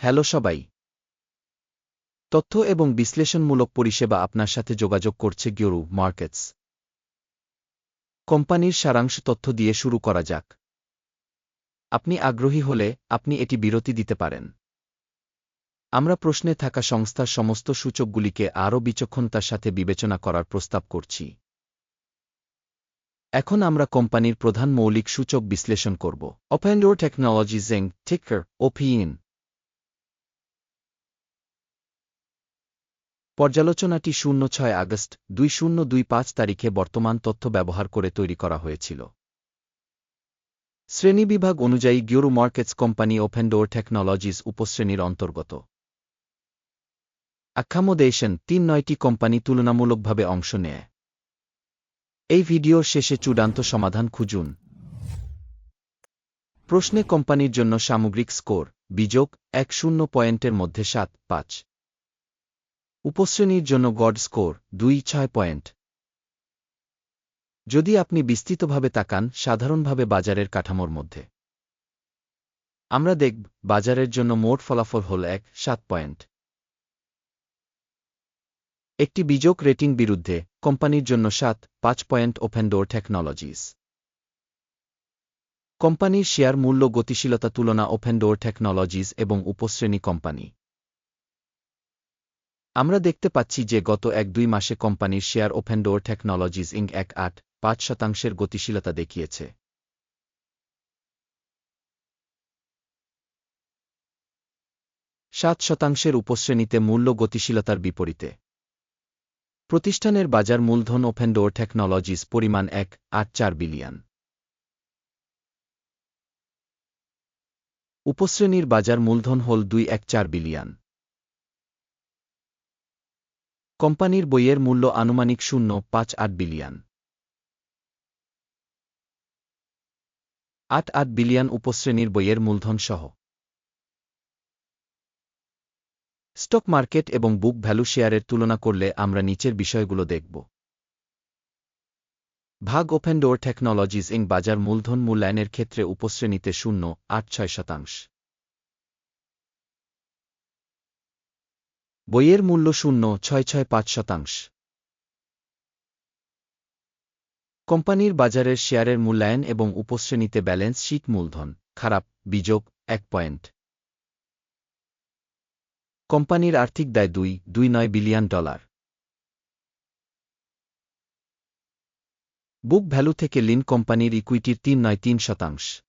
Hello সবাই। তথ্য এবং বিশ্লেষণমূলক পরিষেবা আপনার সাথে যোগাযোগ করছে গিওরু মার্কেটস। কোম্পানির সারাংশ তথ্য দিয়ে শুরু করা যাক। আপনি আগ্রহী হলে আপনি এটি বিরতি দিতে পারেন। আমরা প্রশ্নে থাকা সংস্থার সমস্ত সূচকগুলিকে আরও বিচক্ষণতার সাথে বিবেচনা করার প্রস্তাব করছি। এখন আমরা কোম্পানির প্রধান মৌলিক সূচক বিশ্লেষণ করব। ওপেনডোর টেকনোলজি জেং টিকার ওপিইন পর্যালোচনাটি শূন্য ছয় আগস্ট, দুই শূন্য দুই পাঁচ তারিখে বর্তমান তথ্য ব্যবহার করে তৈরি করা হয়েছিল। শ্রেণীবিভাগ অনুযায়ী গিওরু মার্কেটস কোম্পানি ওপেনডোর টেকনোলজিস উপশ্রেণীর অন্তর্গত। অ্যাকামোডেশন তিন নয়টি কোম্পানি তুলনামূলকভাবে অংশ নেয়। এই ভিডিওর শেষে চূড়ান্ত সমাধান খুঁজুন। প্রশ্নে কোম্পানির জন্য সামগ্রিক স্কোর বিযোগ এক শূন্য পয়েন্টের মধ্যে সাত পাঁচ। উপশ্রেণীর জন্য গড স্কোর দুই ছয় পয়েন্ট। যদি আপনি বিস্তৃতভাবে তাকান সাধারণভাবে বাজারের কাঠামোর মধ্যে। আমরা দেখব বাজারের জন্য মোট ফলাফল হল এক, সাত পয়েন্ট। একটি বিযোগ রেটিং বিরুদ্ধে কোম্পানির জন্য সাত, পাঁচ পয়েন্ট ওপেনডোর টেকনোলজিস। কোম্পানির শেয়ার মূল্য গতিশীলতা তুলনা ওপেনডোর টেকনোলজিস এবং উপশ্রেণী কোম্পানি। আমরা দেখতে পাচ্ছি যে গত এক দুই মাসে কোম্পানির শেয়ার ওপেনডোর টেকনোলজিস ইং এক আট পাঁচ শতাংশের গতিশীলতা দেখিয়েছে। সাত শতাংশের উপশ্রেণীতে মূল্য গতিশীলতার বিপরীতে। প্রতিষ্ঠানের বাজার মূলধন ওপেনডোর টেকনোলজিস পরিমাণ এক, আট চার বিলিয়ন। উপশ্রেণীর বাজার মূলধন হল দুই, এক চার বিলিয়ন। কোম্পানির বইয়ের মূল্য আনুমানিক শূন্য, পাঁচ আট বিলিয়ন। আট আট বিলিয়ন উপশ্রেণীর বইয়ের মূলধন সহ স্টক মার্কেট এবং বুক ভ্যালু শেয়ারের তুলনা করলে আমরা নিচের বিষয়গুলো দেখব। ভাগ ওপেন ডোর টেকনোলজিজ ইং বাজার মূলধন মূল্যায়নের ক্ষেত্রে উপশ্রেণীতে শূন্য, আট ছয় শতাংশ। বইয়ের মূল্য শূন্য, ছয় ছয়, পাঁচ শতাংশ। কোম্পানির বাজারের শেয়ারের মূল্যায়ন এবং উপশ্রেণীতে ব্যালেন্স শীট মূলধন, খারাপ, বিযোগ, এক পয়েন্ট। কোম্পানির আর্থিক দায় দুই দুই নয় বিলিয়ন ডলার। বুক ভ্যালু থেকে লিন কোম্পানির ইকুইটির তিন নয় তিন শতাংশ।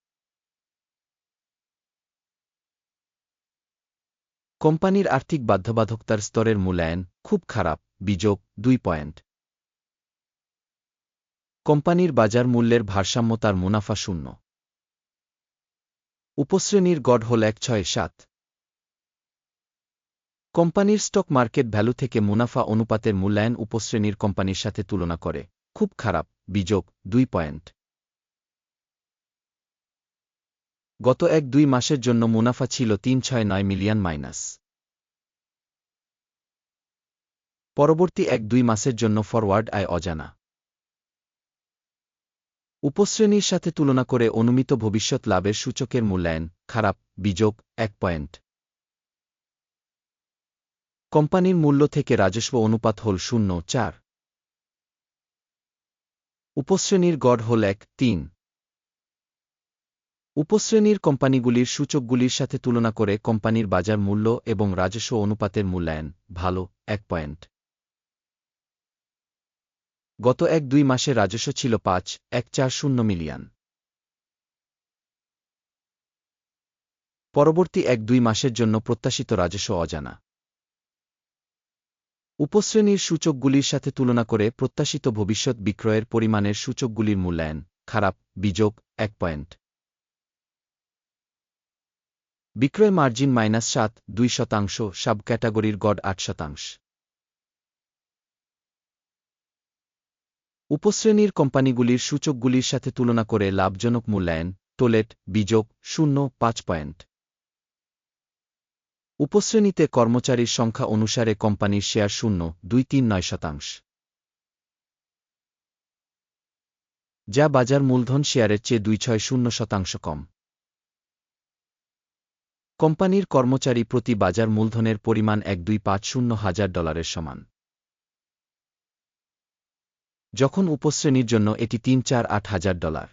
কোম্পানির আর্থিক বাধ্যবাধকতার স্তরের মূল্যায়ন খুব খারাপ বিযোগ দুই পয়েন্ট। কোম্পানির বাজার মূল্যের ভারসাম্য তার মুনাফা শূন্য। উপশ্রেণীর গড় হল এক ছয় সাত। কোম্পানির স্টক মার্কেট ভ্যালু থেকে মুনাফা অনুপাতের মূল্যায়ন উপশ্রেণীর কোম্পানির সাথে তুলনা করে খুব খারাপ বিযোগ দুই পয়েন্ট। গত এক দুই মাসের জন্য মুনাফা ছিল তিন ছয় নয় মিলিয়ন মাইনাস। পরবর্তী এক দুই মাসের জন্য ফরওয়ার্ড আয় অজানা। উপশ্রেণীর সাথে তুলনা করে অনুমিত ভবিষ্যৎ লাভের সূচকের মূল্যায়ন, খারাপ বিযোগ এক পয়েন্ট। কোম্পানির মূল্য থেকে রাজস্ব অনুপাত হল শূন্য, চার। উপশ্রেণীর গড় হল এক, তিন। উপশ্রেণীর কোম্পানিগুলির সূচকগুলির সাথে তুলনা করে কোম্পানির বাজার মূল্য এবং রাজস্ব অনুপাতের মূল্যায়ন ভালো, এক পয়েন্ট। গত এক দুই মাসে রাজস্ব ছিল পাঁচ, এক চার শূন্য মিলিয়ন। পরবর্তী এক দুই মাসের জন্য প্রত্যাশিত রাজস্ব অজানা। উপশ্রেণীর সূচকগুলির সাথে তুলনা করে প্রত্যাশিত ভবিষ্যৎ বিক্রয়ের পরিমাণের সূচকগুলির মূল্যায়ন খারাপ, বিযোগ, এক পয়েন্ট। বিক্রয় মার্জিন মাইনাস সাত, দুই শতাংশ সাব ক্যাটাগরির গড় আট শতাংশ। উপশ্রেণীর কোম্পানিগুলির সূচকগুলির সাথে তুলনা করে লাভজনক মূল্যায়ন টোলেট বিযোগ শূন্য, পাঁচ পয়েন্ট। উপশ্রেণীতে কর্মচারীর সংখ্যা অনুসারে কোম্পানির শেয়ার শূন্য, দুই তিন নয় শতাংশ। যা বাজার মূলধন শেয়ারের চেয়ে দুই ছয় শূন্য শতাংশ কম। কোম্পানির কর্মচারী প্রতি বাজার মূলধনের পরিমাণ এক দুই পাঁচ শূন্য হাজার ডলারের সমান। যখন উপশ্রেণীর জন্য এটি তিন চার আট হাজার ডলার।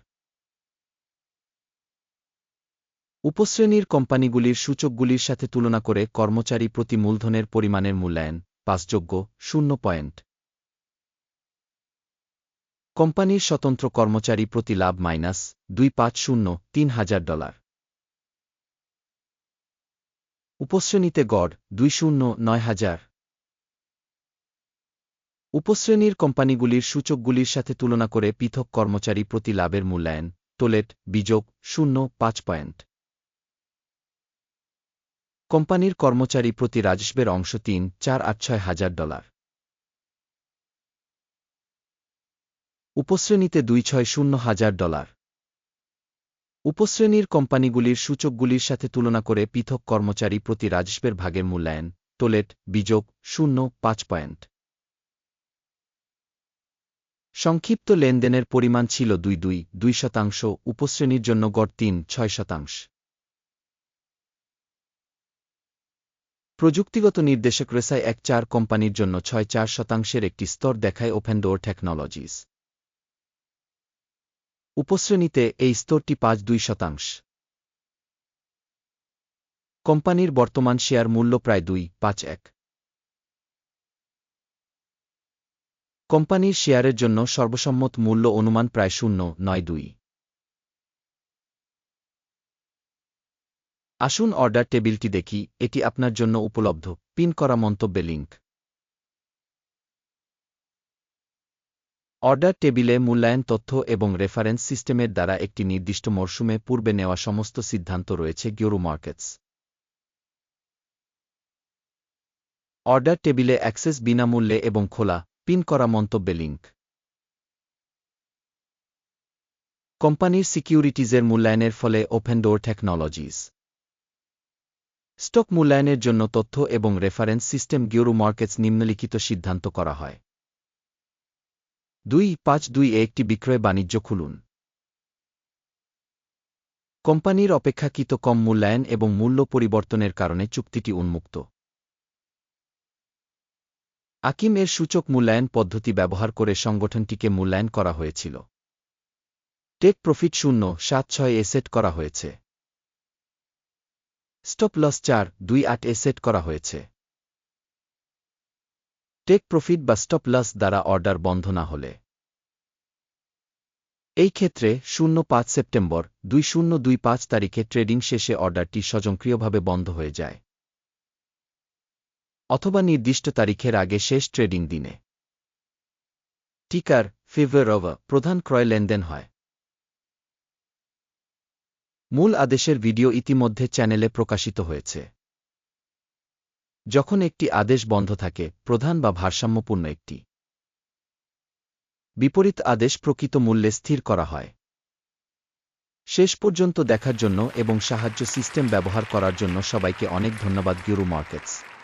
উপশ্রেণীর কোম্পানিগুলির সূচকগুলির সাথে তুলনা করে কর্মচারী প্রতি মূলধনের পরিমাণের মূল্যায়ন পাসযোগ্য শূন্য পয়েন্ট। কোম্পানির স্বতন্ত্র কর্মচারী প্রতি লাভ মাইনাস দুই পাঁচ শূন্য তিন হাজার ডলার। উপশ্রেণীতে গড় দুই শূন্য নয় হাজার। উপশ্রেণীর কোম্পানিগুলির সূচকগুলির সাথে তুলনা করে পৃথক কর্মচারী প্রতি লাভের মূল্যায়ন টোলেট বিযোগ শূন্য, পাঁচ পয়েন্ট। কোম্পানির কর্মচারী প্রতি রাজস্বের অংশ তিন, চার, আট, ছয় হাজার ডলার। উপশ্রেণীতে দুই, ছয়, শূন্য হাজার ডলার। উপশ্রেণীর কোম্পানিগুলির সূচকগুলির সাথে তুলনা করে পৃথক কর্মচারী প্রতি রাজস্বের ভাগের মূল্যায়ন টোলেট বিযোগ, শূন্য, পাঁচ পয়েন্ট। সংক্ষিপ্ত লেনদেনের পরিমাণ ছিল দুই দুই দুই শতাংশ, উপশ্রেণীর জন্য গড় তিন, ছয় শতাংশ। প্রযুক্তিগত নির্দেশক রেসায় এক চার কোম্পানির জন্য ছয় চার শতাংশের একটি স্তর দেখায় ওপেন ডোর টেকনোলজিস। উপশ্রেণীতে এই স্তরটি পাঁচ দুই শতাংশ। কোম্পানির বর্তমান শেয়ার মূল্য প্রায় দুই, পাঁচ, এক। কোম্পানির শেয়ারের জন্য সর্বসম্মত মূল্য অনুমান প্রায় শূন্য, নয়, দুই। আসুন অর্ডার টেবিলটি দেখি, এটি আপনার জন্য উপলব্ধ, পিন করা মন্তব্যে লিঙ্ক অর্ডার টেবিলে মূল্যায়ন তথ্য এবং রেফারেন্স সিস্টেমের দ্বারা একটি নির্দিষ্ট মরশুমে পূর্বে নেওয়া সমস্ত সিদ্ধান্ত রয়েছে গিওরু মার্কেটস। অর্ডার টেবিলে অ্যাক্সেস বিনামূল্যে এবং খোলা, পিন করা মন্তব্যে লিঙ্ক কোম্পানির সিকিউরিটিজের মূল্যায়নের ফলে ওপেন ডোর টেকনোলজিস। স্টক মূল্যায়নের জন্য তথ্য এবং রেফারেন্স সিস্টেম গিওরু মার্কেটস নিম্নলিখিত সিদ্ধান্ত করা হয়। দুই পাঁচ দুই একটি বিক্রয় বাণিজ্য খুলুন। কোম্পানির অপেক্ষাকৃত কম মূল্যায়ন এবং মূল্য পরিবর্তনের কারণে চুক্তিটি উন্মুক্ত। আকিম এর সূচক মূল্যায়ন পদ্ধতি ব্যবহার করে সংগঠনটিকে মূল্যায়ন করা হয়েছিল। টেক প্রফিট শূন্য, সাত ছয় এ সেট করা হয়েছে। স্টপ লস চার, দুই আট এ সেট করা হয়েছে। টেক প্রফিট বা স্টপ লস দ্বারা অর্ডার বন্ধ না হলে। এই ক্ষেত্রে শূন্য পাঁচ সেপ্টেম্বর দুই শূন্য দুই পাঁচ তারিখে ট্রেডিং শেষে অর্ডারটি স্বয়ংক্রিয়ভাবে বন্ধ হয়ে যায়। অথবা নির্দিষ্ট তারিখের আগে শেষ ট্রেডিং দিনে। টিকার ফিভার অব প্রধান ক্রয় লেনদেন হয়। মূল আদেশের ভিডিও ইতিমধ্যে চ্যানেলে প্রকাশিত হয়েছে। যখন একটি আদেশ বন্ধ থাকে, প্রধান বা ভারসাম্যপূর্ণ একটি। বিপরীত আদেশ প্রকৃত মূল্যে স্থির করা হয়। শেষ পর্যন্ত দেখার জন্য এবং সাহায্য সিস্টেম ব্যবহার করার জন্য সবাইকে অনেক ধন্যবাদ গিউরু মার্কেটস।